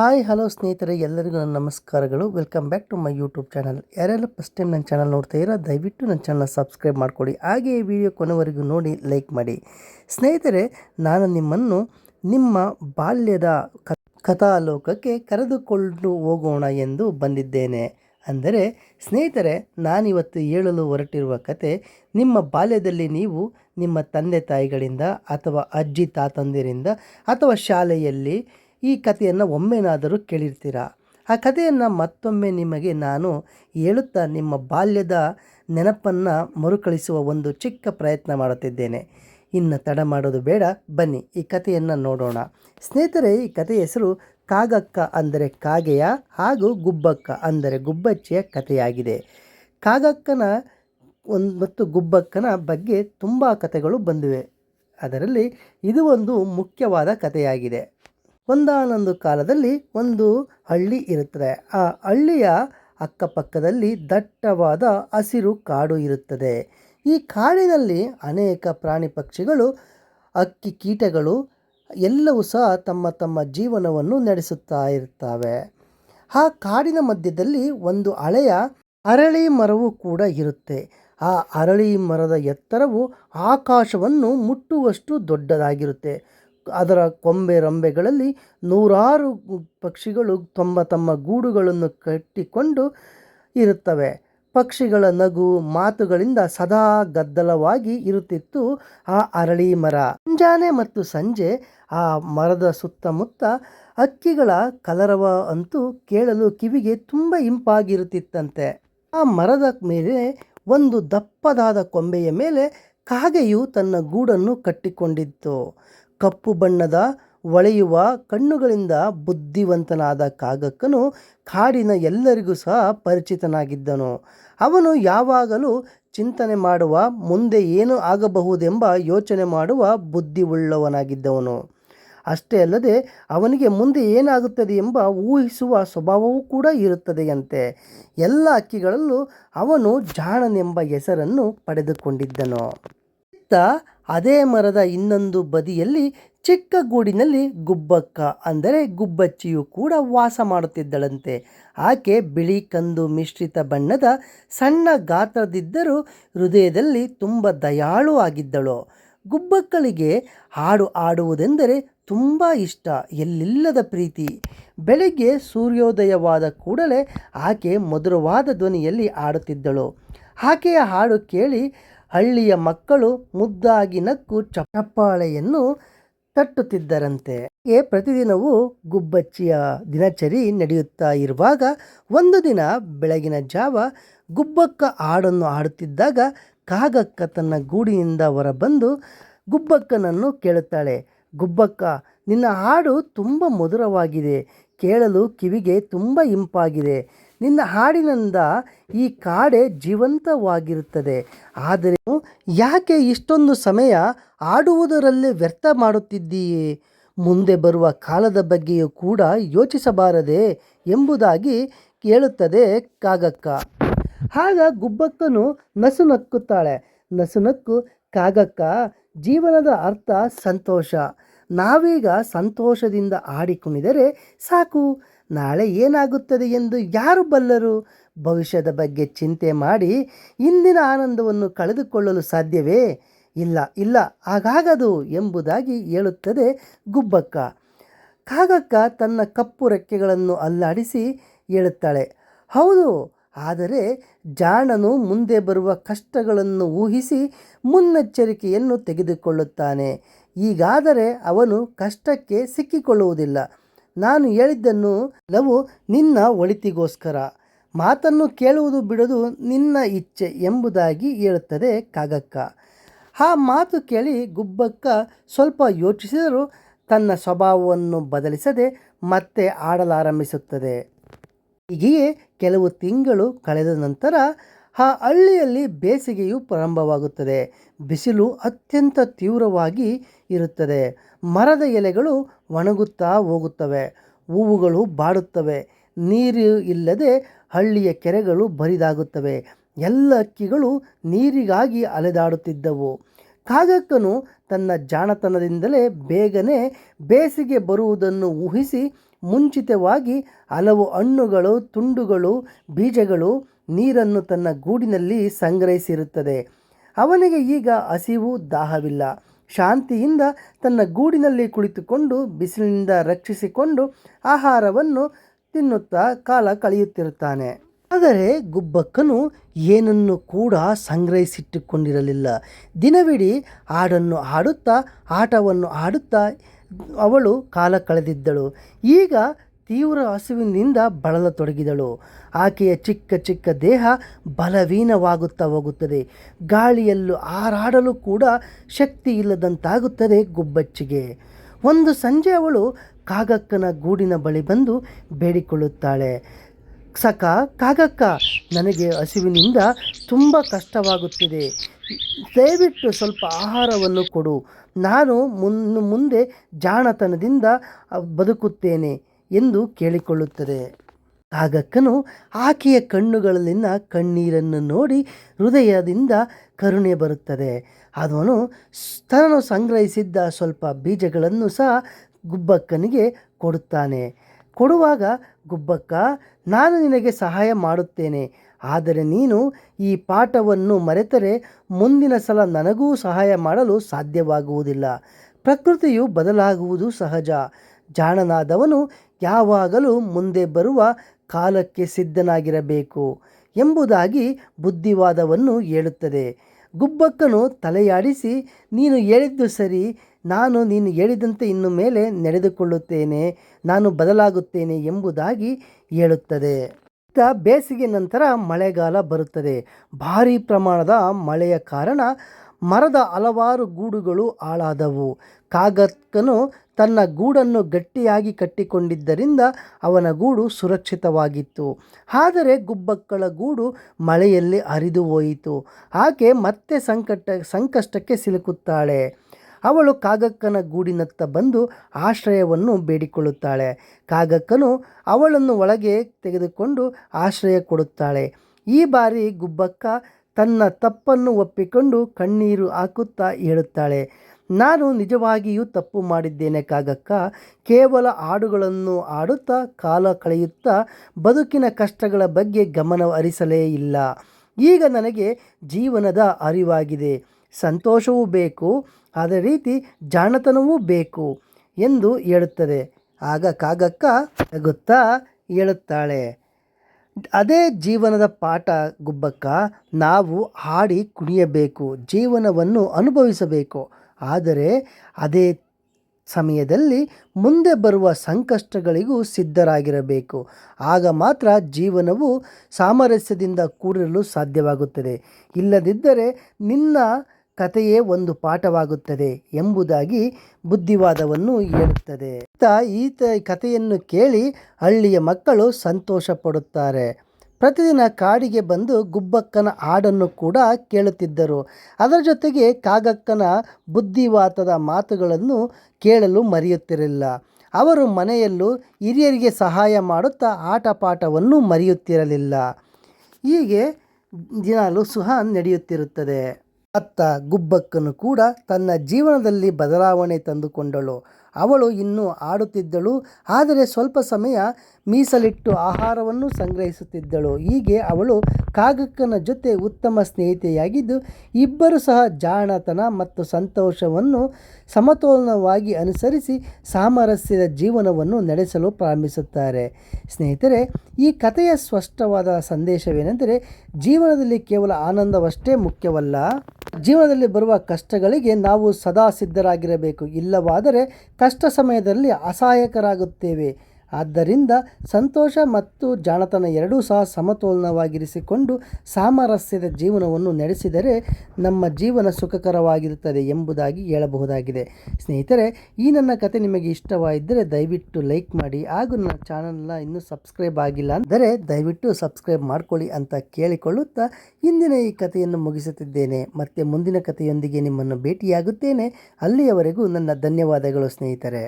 Hi, hello ಸ್ನೇಹಿತರೆ, ಎಲ್ಲರಿಗೂ ನನ್ನ ನಮಸ್ಕಾರಗಳು. Welcome back to my YouTube channel ಯಾರೆಲ್ಲ ಫಸ್ಟ್ ಟೈಮ್ ನನ್ನ ಚಾನಲ್ ನೋಡ್ತಾ ಇರೋ, ದಯವಿಟ್ಟು ನನ್ನ ಚಾನಲ್ ಸಬ್ಸ್ಕ್ರೈಬ್ ಮಾಡಿಕೊಡಿ. ಹಾಗೆ ಈ ವಿಡಿಯೋ ಕೊನೆವರೆಗೂ ನೋಡಿ ಲೈಕ್ ಮಾಡಿ. ಸ್ನೇಹಿತರೆ, ನಾನು ನಿಮ್ಮನ್ನು ನಿಮ್ಮ ಬಾಲ್ಯದ ಕಥಾಲೋಕಕ್ಕೆ ಕರೆದುಕೊಂಡು ಹೋಗೋಣ ಎಂದು ಬಂದಿದ್ದೇನೆ. ಅಂದರೆ, ಸ್ನೇಹಿತರೆ, ನಾನಿವತ್ತು ಹೇಳಲು ಹೊರಟಿರುವ ಕತೆ, ನಿಮ್ಮ ಬಾಲ್ಯದಲ್ಲಿ ನೀವು ನಿಮ್ಮ ತಂದೆ ತಾಯಿಗಳಿಂದ ಅಥವಾ ಅಜ್ಜಿ ತಾತಂದಿರಿಂದ ಅಥವಾ ಶಾಲೆಯಲ್ಲಿ ಈ ಕಥೆಯನ್ನು ಒಮ್ಮೆನಾದರೂ ಕೇಳಿರ್ತೀರ? ಆ ಕಥೆಯನ್ನು ಮತ್ತೊಮ್ಮೆ ನಿಮಗೆ ನಾನು ಹೇಳುತ್ತಾ ನಿಮ್ಮ ಬಾಲ್ಯದ ನೆನಪನ್ನು ಮರುಕಳಿಸುವ ಒಂದು ಚಿಕ್ಕ ಪ್ರಯತ್ನ ಮಾಡುತ್ತಿದ್ದೇನೆ. ಇನ್ನು ತಡ ಮಾಡೋದು ಬೇಡ. ಬನ್ನಿ, ಈ ಕಥೆಯನ್ನು ನೋಡೋಣ. ಸ್ನೇಹಿತರೆ, ಈ ಕಥೆಯ ಹೆಸರು ಕಾಗಕ್ಕ ಅಂದರೆ ಕಾಗೆಯ ಹಾಗೂ ಗುಬ್ಬಕ್ಕ ಅಂದರೆ ಗುಬ್ಬಚ್ಚಿಯ ಕಥೆಯಾಗಿದೆ. ಕಾಗಕ್ಕನ ಒಂದು ಮತ್ತು ಗುಬ್ಬಕ್ಕನ ಬಗ್ಗೆ ತುಂಬ ಕಥೆಗಳು ಬಂದಿವೆ. ಅದರಲ್ಲಿ ಇದು ಒಂದು ಮುಖ್ಯವಾದ ಕಥೆಯಾಗಿದೆ. ಒಂದಾನೊಂದು ಕಾಲದಲ್ಲಿ ಒಂದು ಹಳ್ಳಿ ಇರುತ್ತದೆ. ಆ ಹಳ್ಳಿಯ ಅಕ್ಕಪಕ್ಕದಲ್ಲಿ ದಟ್ಟವಾದ ಹಸಿರು ಕಾಡು ಇರುತ್ತದೆ. ಈ ಕಾಡಿನಲ್ಲಿ ಅನೇಕ ಪ್ರಾಣಿ ಪಕ್ಷಿಗಳು, ಅಕ್ಕಿ ಕೀಟಗಳು ಎಲ್ಲವೂ ಸಹ ತಮ್ಮ ತಮ್ಮ ಜೀವನವನ್ನು ನಡೆಸುತ್ತಾ ಇರ್ತವೆ ಆ ಕಾಡಿನ ಮಧ್ಯದಲ್ಲಿ ಒಂದು ಹಳೆಯ ಅರಳಿ ಮರವು ಕೂಡ ಇರುತ್ತೆ. ಆ ಅರಳಿ ಮರದ ಎತ್ತರವು ಆಕಾಶವನ್ನು ಮುಟ್ಟುವಷ್ಟು ದೊಡ್ಡದಾಗಿರುತ್ತೆ. ಅದರ ಕೊಂಬೆ ರಂಬೆಗಳಲ್ಲಿ ನೂರಾರು ಪಕ್ಷಿಗಳು ತಮ್ಮ ತಮ್ಮ ಗೂಡುಗಳನ್ನು ಕಟ್ಟಿಕೊಂಡು ಇರುತ್ತವೆ. ಪಕ್ಷಿಗಳ ನಗು ಮಾತುಗಳಿಂದ ಸದಾ ಗದ್ದಲವಾಗಿ ಇರುತ್ತಿತ್ತು ಆ ಅರಳಿ ಮರ. ಮುಂಜಾನೆ ಮತ್ತು ಸಂಜೆ ಆ ಮರದ ಸುತ್ತಮುತ್ತ ಹಕ್ಕಿಗಳ ಕಲರವ ಅಂತೂ ಕೇಳಲು ಕಿವಿಗೆ ತುಂಬ ಇಂಪಾಗಿರುತ್ತಿತ್ತಂತೆ. ಆ ಮರದ ಮೇಲೆ ಒಂದು ದಪ್ಪದಾದ ಕೊಂಬೆಯ ಮೇಲೆ ಕಾಗೆಯು ತನ್ನ ಗೂಡನ್ನು ಕಟ್ಟಿಕೊಂಡಿತ್ತು. ಕಪ್ಪು ಬಣ್ಣದ ಹೊಳೆಯುವ ಕಣ್ಣುಗಳಿಂದ ಬುದ್ಧಿವಂತನಾದ ಕಾಗಕ್ಕನು ಕಾಡಿನ ಎಲ್ಲರಿಗೂ ಸಹ ಪರಿಚಿತನಾಗಿದ್ದನು. ಅವನು ಯಾವಾಗಲೂ ಚಿಂತನೆ ಮಾಡುವ, ಮುಂದೆ ಏನು ಆಗಬಹುದೆಂಬ ಯೋಚನೆ ಮಾಡುವ ಬುದ್ಧಿವುಳ್ಳವನಾಗಿದ್ದವನು ಅಷ್ಟೇ ಅಲ್ಲದೆ ಅವನಿಗೆ ಮುಂದೆ ಏನಾಗುತ್ತದೆ ಎಂಬ ಊಹಿಸುವ ಸ್ವಭಾವವೂ ಕೂಡ ಇರುತ್ತದೆಯಂತೆ. ಎಲ್ಲ ಅಕ್ಕಿಗಳಲ್ಲೂ ಅವನು ಜಾಣನೆಂಬ ಹೆಸರನ್ನು ಪಡೆದುಕೊಂಡಿದ್ದನು. ಇತ್ತ ಅದೇ ಮರದ ಇನ್ನೊಂದು ಬದಿಯಲ್ಲಿ ಚಿಕ್ಕ ಗೂಡಿನಲ್ಲಿ ಗುಬ್ಬಕ್ಕ, ಅಂದರೆ ಗುಬ್ಬಚ್ಚಿಯು ಕೂಡ ವಾಸ ಮಾಡುತ್ತಿದ್ದಳಂತೆ. ಆಕೆ ಬಿಳಿ ಕಂದು ಮಿಶ್ರಿತ ಬಣ್ಣದ ಸಣ್ಣ ಗಾತ್ರದಿದ್ದರೂ ಹೃದಯದಲ್ಲಿ ತುಂಬ ದಯಾಳು ಆಗಿದ್ದಳು. ಗುಬ್ಬಕ್ಕಳಿಗೆ ಹಾಡು ಆಡುವುದೆಂದರೆ ತುಂಬ ಇಷ್ಟ, ಎಲ್ಲಿಲ್ಲದ ಪ್ರೀತಿ. ಬೆಳಗ್ಗೆ ಸೂರ್ಯೋದಯವಾದ ಕೂಡಲೇ ಆಕೆ ಮಧುರವಾದ ಧ್ವನಿಯಲ್ಲಿ ಹಾಡುತ್ತಿದ್ದಳು. ಆಕೆಯ ಹಾಡು ಕೇಳಿ ಹಳ್ಳಿಯ ಮಕ್ಕಳು ಮುದ್ದಾಗಿ ನಕ್ಕು ಚಪ್ಪಾಳೆಯನ್ನು ತಟ್ಟುತ್ತಿದ್ದರಂತೆ. ಏ ಪ್ರತಿದಿನವೂ ಗುಬ್ಬಚ್ಚಿಯ ದಿನಚರಿ ನಡೆಯುತ್ತಾ ಇರುವಾಗ ಒಂದು ದಿನ ಬೆಳಗಿನ ಜಾವ ಗುಬ್ಬಕ್ಕ ಹಾಡನ್ನು ಹಾಡುತ್ತಿದ್ದಾಗ ಕಾಗಕ್ಕ ತನ್ನ ಗೂಡಿನಿಂದ ಹೊರಬಂದು ಗುಬ್ಬಕ್ಕನನ್ನು ಕೇಳುತ್ತಾಳೆ. ಗುಬ್ಬಕ್ಕ, ನಿನ್ನ ಹಾಡು ತುಂಬ ಮಧುರವಾಗಿದೆ. ಕೇಳಲು ಕಿವಿಗೆ ತುಂಬ ಇಂಪಾಗಿದೆ. ನಿನ್ನ ಹಾಡಿನಿಂದ ಈ ಕಾಡೆ ಜೀವಂತವಾಗಿರುತ್ತದೆ. ಆದರೆ ಯಾಕೆ ಇಷ್ಟೊಂದು ಸಮಯ ಆಡುವುದರಲ್ಲೇ ವ್ಯರ್ಥ ಮಾಡುತ್ತಿದ್ದೀಯೇ? ಮುಂದೆ ಬರುವ ಕಾಲದ ಬಗ್ಗೆಯೂ ಕೂಡ ಯೋಚಿಸಬಾರದೆ ಎಂಬುದಾಗಿ ಕೇಳುತ್ತದೆ ಕಾಗಕ್ಕ. ಆಗ ಗುಬ್ಬಕ್ಕನು ನಸು ನಕ್ಕುತ್ತಾಳೆ. ನಸು ನಕ್ಕು, ಕಾಗಕ್ಕ, ಜೀವನದ ಅರ್ಥ ಸಂತೋಷ. ನಾವೀಗ ಸಂತೋಷದಿಂದ ಆಡಿಕೊಂಡಿದರೆ ಸಾಕು. ನಾಳೆ ಏನಾಗುತ್ತದೆ ಎಂದು ಯಾರು ಬಲ್ಲರು? ಭವಿಷ್ಯದ ಬಗ್ಗೆ ಚಿಂತೆ ಮಾಡಿ ಇಂದಿನ ಆನಂದವನ್ನು ಕಳೆದುಕೊಳ್ಳಲು ಸಾಧ್ಯವೇ? ಇಲ್ಲ ಇಲ್ಲ, ಹಾಗಾಗದು ಎಂಬುದಾಗಿ ಹೇಳುತ್ತದೆ ಗುಬ್ಬಕ್ಕ. ಕಾಗಕ್ಕ ತನ್ನ ಕಪ್ಪು ರೆಕ್ಕೆಗಳನ್ನು ಅಲ್ಲಾಡಿಸಿ ಹೇಳುತ್ತಾಳೆ, ಹೌದು, ಆದರೆ ಜಾಣನು ಮುಂದೆ ಬರುವ ಕಷ್ಟಗಳನ್ನು ಊಹಿಸಿ ಮುನ್ನೆಚ್ಚರಿಕೆಯನ್ನು ತೆಗೆದುಕೊಳ್ಳುತ್ತಾನೆ. ಈಗಾದರೆ ಅವನು ಕಷ್ಟಕ್ಕೆ ಸಿಕ್ಕಿಕೊಳ್ಳುವುದಿಲ್ಲ. ನಾನು ಹೇಳಿದ್ದನ್ನು ಲವು ನಿನ್ನ ಒಳಿತಿಗೋಸ್ಕರ. ಮಾತನ್ನು ಕೇಳುವುದು ಬಿಡೋದು ನಿನ್ನ ಇಚ್ಛೆ ಎಂಬುದಾಗಿ ಹೇಳುತ್ತದೆ ಕಾಗಕ್ಕ. ಆ ಮಾತು ಕೇಳಿ ಗುಬ್ಬಕ್ಕ ಸ್ವಲ್ಪ ಯೋಚಿಸಿದರೂ ತನ್ನ ಸ್ವಭಾವವನ್ನು ಬದಲಿಸದೆ ಮತ್ತೆ ಆಡಲಾರಂಭಿಸುತ್ತದೆ. ಹೀಗೆಯೇ ಕೆಲವು ತಿಂಗಳು ಕಳೆದ ನಂತರ ಆ ಹಳ್ಳಿಯಲ್ಲಿ ಬೇಸಿಗೆಯು ಪ್ರಾರಂಭವಾಗುತ್ತದೆ. ಬಿಸಿಲು ಅತ್ಯಂತ ತೀವ್ರವಾಗಿ ಇರುತ್ತದೆ. ಮರದ ಎಲೆಗಳು ಒಣಗುತ್ತಾ ಹೋಗುತ್ತವೆ. ಹೂವುಗಳು ಬಾಡುತ್ತವೆ. ನೀರು ಇಲ್ಲದೆ ಹಳ್ಳಿಯ ಕೆರೆಗಳು ಬರಿದಾಗುತ್ತವೆ. ಎಲ್ಲ ಹಕ್ಕಿಗಳು ನೀರಿಗಾಗಿ ಅಲೆದಾಡುತ್ತಿದ್ದವು. ಕಾಗಕ್ಕನು ತನ್ನ ಜಾಣತನದಿಂದಲೇ ಬೇಗನೆ ಬೇಸಿಗೆ ಬರುವುದನ್ನು ಊಹಿಸಿ ಮುಂಚಿತವಾಗಿ ಹಲವು ಹಣ್ಣುಗಳು, ತುಂಡುಗಳು, ಬೀಜಗಳು ನೀರನ್ನು ತನ್ನ ಗೂಡಿನಲ್ಲಿ ಸಂಗ್ರಹಿಸಿರುತ್ತದೆ. ಅವನಿಗೆ ಈಗ ಹಸಿವು ದಾಹವಿಲ್ಲ. ಶಾಂತಿಯಿಂದ ತನ್ನ ಗೂಡಿನಲ್ಲಿ ಕುಳಿತುಕೊಂಡು ಬಿಸಿಲಿನಿಂದ ರಕ್ಷಿಸಿಕೊಂಡು ಆಹಾರವನ್ನು ತಿನ್ನುತ್ತಾ ಕಾಲ ಕಳೆಯುತ್ತಿರುತ್ತಾನೆ. ಆದರೆ ಗುಬ್ಬಕ್ಕನು ಏನನ್ನು ಕೂಡ ಸಂಗ್ರಹಿಸಿಟ್ಟುಕೊಂಡಿರಲಿಲ್ಲ. ದಿನವಿಡೀ ಹಾಡನ್ನು ಹಾಡುತ್ತಾ, ಆಟವನ್ನು ಆಡುತ್ತಾ ಅವಳು ಕಾಲ ಕಳೆದಿದ್ದಳು. ಈಗ ತೀವ್ರ ಹಸುವಿನಿಂದ ಬಳಲತೊಡಗಿದಳು. ಆಕೆಯ ಚಿಕ್ಕ ಚಿಕ್ಕ ದೇಹ ಬಲವೀನವಾಗುತ್ತಾ ಹೋಗುತ್ತದೆ. ಗಾಳಿಯಲ್ಲೂ ಹಾರಾಡಲು ಕೂಡ ಶಕ್ತಿ ಇಲ್ಲದಂತಾಗುತ್ತದೆ ಗುಬ್ಬಚ್ಚಿಗೆ. ಒಂದು ಸಂಜೆ ಅವಳು ಕಾಗಕ್ಕನ ಗೂಡಿನ ಬಳಿ ಬಂದು ಬೇಡಿಕೊಳ್ಳುತ್ತಾಳೆ. ಸಖ, ಕಾಗಕ್ಕ, ನನಗೆ ಹಸಿವಿನಿಂದ ತುಂಬ ಕಷ್ಟವಾಗುತ್ತಿದೆ. ದಯವಿಟ್ಟು ಸ್ವಲ್ಪ ಆಹಾರವನ್ನು ಕೊಡು. ನಾನು ಮುನ್ನು ಮುಂದೆ ಜಾಣತನದಿಂದ ಬದುಕುತ್ತೇನೆ. ಎಂದು ಕೇಳಿಕೊಳ್ಳುತ್ತದೆ. ಆಗಕ್ಕನು ಆಕೆಯ ಕಣ್ಣುಗಳಲ್ಲಿನ ಕಣ್ಣೀರನ್ನು ನೋಡಿ ಹೃದಯದಿಂದ ಕರುಣೆ ಬರುತ್ತದೆ. ಅದವನು ತಾನು ಸಂಗ್ರಹಿಸಿದ್ದ ಸ್ವಲ್ಪ ಬೀಜಗಳನ್ನು ಸಹ ಗುಬ್ಬಕ್ಕನಿಗೆ ಕೊಡುತ್ತಾನೆ. ಕೊಡುವಾಗ, ಗುಬ್ಬಕ್ಕ, ನಾನು ನಿನಗೆ ಸಹಾಯ ಮಾಡುತ್ತೇನೆ. ಆದರೆ ನೀನು ಈ ಪಾಠವನ್ನು ಮರೆತರೆ ಮುಂದಿನ ಸಲ ನನಗೂ ಸಹಾಯ ಮಾಡಲು ಸಾಧ್ಯವಾಗುವುದಿಲ್ಲ. ಪ್ರಕೃತಿಯು ಬದಲಾಗುವುದು ಸಹಜ. ಜಾಣನಾದವನು ಯಾವಾಗಲೂ ಮುಂದೆ ಬರುವ ಕಾಲಕ್ಕೆ ಸಿದ್ಧನಾಗಿರಬೇಕು ಎಂಬುದಾಗಿ ಬುದ್ಧಿವಾದವನ್ನು ಹೇಳುತ್ತದೆ. ಗುಬ್ಬಕ್ಕನು ತಲೆಯಾಡಿಸಿ, ನೀನು ಹೇಳಿದ್ದು ಸರಿ, ನಾನು ನೀನು ಹೇಳಿದಂತೆ ಇನ್ನು ಮೇಲೆ ನಡೆದುಕೊಳ್ಳುತ್ತೇನೆ, ನಾನು ಬದಲಾಗುತ್ತೇನೆ ಎಂಬುದಾಗಿ ಹೇಳುತ್ತದೆ. ಬೇಸಿಗೆ ನಂತರ ಮಳೆಗಾಲ ಬರುತ್ತದೆ. ಭಾರೀ ಪ್ರಮಾಣದ ಮಳೆಯ ಕಾರಣ ಮರದ ಹಲವಾರು ಗೂಡುಗಳು ಹಾಳಾದವು. ಕಾಗಕ್ಕನು ತನ್ನ ಗೂಡನ್ನು ಗಟ್ಟಿಯಾಗಿ ಕಟ್ಟಿಕೊಂಡಿದ್ದರಿಂದ ಅವನ ಗೂಡು ಸುರಕ್ಷಿತವಾಗಿತ್ತು. ಆದರೆ ಗುಬ್ಬಕ್ಕಳ ಗೂಡು ಮಳೆಯಲ್ಲಿ ಹರಿದು ಹೋಯಿತು. ಆಕೆ ಮತ್ತೆ ಸಂಕಟ, ಸಂಕಷ್ಟಕ್ಕೆ ಸಿಲುಕುತ್ತಾಳೆ. ಅವಳು ಕಾಗಕ್ಕನ ಗೂಡಿನತ್ತ ಬಂದು ಆಶ್ರಯವನ್ನು ಬೇಡಿಕೊಳ್ಳುತ್ತಾಳೆ. ಕಾಗಕ್ಕನು ಅವಳನ್ನು ಒಳಗೆ ತೆಗೆದುಕೊಂಡು ಆಶ್ರಯ ಕೊಡುತ್ತಾಳೆ. ಈ ಬಾರಿ ಗುಬ್ಬಕ್ಕ ತನ್ನ ತಪ್ಪನ್ನು ಒಪ್ಪಿಕೊಂಡು ಕಣ್ಣೀರು ಹಾಕುತ್ತಾ ಹೇಳುತ್ತಾಳೆ. ನಾನು ನಿಜವಾಗಿಯೂ ತಪ್ಪು ಮಾಡಿದ್ದೇನೆ ಕಾಗಕ್ಕ. ಕೇವಲ ಹಾಡುಗಳನ್ನು ಆಡುತ್ತಾ ಕಾಲ ಕಳೆಯುತ್ತಾ, ಬದುಕಿನ ಕಷ್ಟಗಳ ಬಗ್ಗೆ ಗಮನ ಹರಿಸಲೇ ಇಲ್ಲ. ಈಗ ನನಗೆ ಜೀವನದ ಅರಿವಾಗಿದೆ. ಸಂತೋಷವೂ ಬೇಕು, ಅದೇ ರೀತಿ ಜಾಣತನವೂ ಬೇಕು ಎಂದು ಹೇಳುತ್ತದೆ. ಆಗ ಕಾಗಕ್ಕ ಗೊತ್ತಾ ಹೇಳುತ್ತಾಳೆ. ಅದೇ ಜೀವನದ ಪಾಠ ಗುಬ್ಬಕ್ಕ, ನಾವು ಹಾಡಿ ಕುಣಿಯಬೇಕು, ಜೀವನವನ್ನು ಅನುಭವಿಸಬೇಕು. ಆದರೆ ಅದೇ ಸಮಯದಲ್ಲಿ ಮುಂದೆ ಬರುವ ಸಂಕಷ್ಟಗಳಿಗೂ ಸಿದ್ಧರಾಗಿರಬೇಕು. ಆಗ ಮಾತ್ರ ಜೀವನವು ಸಾಮರಸ್ಯದಿಂದ ಕೂಡಿರಲು ಸಾಧ್ಯವಾಗುತ್ತದೆ. ಇಲ್ಲದಿದ್ದರೆ ನಿನ್ನ ಕಥೆಯೇ ಒಂದು ಪಾಠವಾಗುತ್ತದೆ ಎಂಬುದಾಗಿ ಬುದ್ಧಿವಾದವನ್ನು ಹೇಳುತ್ತದೆ. ಈತ ಕಥೆಯನ್ನು ಕೇಳಿ ಹಳ್ಳಿಯ ಮಕ್ಕಳು ಸಂತೋಷ ಪಡುತ್ತಾರೆ ಪ್ರತಿದಿನ ಕಾಡಿಗೆ ಬಂದು ಗುಬ್ಬಕ್ಕನ ಹಾಡನ್ನು ಕೂಡ ಕೇಳುತ್ತಿದ್ದರು. ಅದರ ಜೊತೆಗೆ ಕಾಗಕ್ಕನ ಬುದ್ಧಿವಾತದ ಮಾತುಗಳನ್ನು ಕೇಳಲು ಮರೆಯುತ್ತಿರಲಿಲ್ಲ. ಅವರು ಮನೆಯಲ್ಲೂ ಹಿರಿಯರಿಗೆ ಸಹಾಯ ಮಾಡುತ್ತಾ ಆಟ ಪಾಠವನ್ನು ಮರೆಯುತ್ತಿರಲಿಲ್ಲ. ಹೀಗೆ ದಿನಾಲು ಸುಹ ನಡೆಯುತ್ತಿರುತ್ತದೆ. ಅತ್ತ ಗುಬ್ಬಕ್ಕನು ಕೂಡ ತನ್ನ ಜೀವನದಲ್ಲಿ ಬದಲಾವಣೆ ತಂದುಕೊಂಡಳು. ಅವಳು ಇನ್ನೂ ಆಡುತ್ತಿದ್ದಳು, ಆದರೆ ಸ್ವಲ್ಪ ಸಮಯ ಮೀಸಲಿಟ್ಟು ಆಹಾರವನ್ನು ಸಂಗ್ರಹಿಸುತ್ತಿದ್ದಳು. ಹೀಗೆ ಅವಳು ಕಾಗಕ್ಕನ ಜೊತೆ ಉತ್ತಮ ಸ್ನೇಹಿತೆಯಾಗಿದ್ದು, ಇಬ್ಬರು ಸಹ ಜಾಣತನ ಮತ್ತು ಸಂತೋಷವನ್ನು ಸಮತೋಲನವಾಗಿ ಅನುಸರಿಸಿ ಸಾಮರಸ್ಯದ ಜೀವನವನ್ನು ನಡೆಸಲು ಪ್ರಾರಂಭಿಸುತ್ತಾರೆ. ಸ್ನೇಹಿತರೆ, ಈ ಕಥೆಯ ಸ್ಪಷ್ಟವಾದ ಸಂದೇಶವೇನೆಂದರೆ, ಜೀವನದಲ್ಲಿ ಕೇವಲ ಆನಂದವಷ್ಟೇ ಮುಖ್ಯವಲ್ಲ. ಜೀವನದಲ್ಲಿ ಬರುವ ಕಷ್ಟಗಳಿಗೆ ನಾವು ಸದಾ ಸಿದ್ಧರಾಗಿರಬೇಕು. ಇಲ್ಲವಾದರೆ ಕಷ್ಟ ಸಮಯದಲ್ಲಿ ಅಸಹಾಯಕರಾಗುತ್ತೇವೆ. ಆದ್ದರಿಂದ ಸಂತೋಷ ಮತ್ತು ಜಾಣತನ ಎರಡೂ ಸಹ ಸಮತೋಲನವಾಗಿರಿಸಿಕೊಂಡು ಸಾಮರಸ್ಯದ ಜೀವನವನ್ನು ನಡೆಸಿದರೆ ನಮ್ಮ ಜೀವನ ಸುಖಕರವಾಗಿರುತ್ತದೆ ಎಂಬುದಾಗಿ ಹೇಳಬಹುದಾಗಿದೆ. ಸ್ನೇಹಿತರೆ, ಈ ನನ್ನ ಕತೆ ನಿಮಗೆ ಇಷ್ಟವಾಗಿದ್ದರೆ ದಯವಿಟ್ಟು ಲೈಕ್ ಮಾಡಿ ಹಾಗೂ ನನ್ನ ಚಾನಲ್ನ ಇನ್ನೂ ಸಬ್ಸ್ಕ್ರೈಬ್ ಆಗಿಲ್ಲ ಅಂದರೆ ದಯವಿಟ್ಟು ಸಬ್ಸ್ಕ್ರೈಬ್ ಮಾಡಿಕೊಳ್ಳಿ ಅಂತ ಕೇಳಿಕೊಳ್ಳುತ್ತಾ ಇಂದಿನ ಈ ಕಥೆಯನ್ನು ಮುಗಿಸುತ್ತಿದ್ದೇನೆ. ಮತ್ತೆ ಮುಂದಿನ ಕಥೆಯೊಂದಿಗೆ ನಿಮ್ಮನ್ನು ಭೇಟಿಯಾಗುತ್ತೇನೆ. ಅಲ್ಲಿಯವರೆಗೂ ನನ್ನ ಧನ್ಯವಾದಗಳು ಸ್ನೇಹಿತರೆ.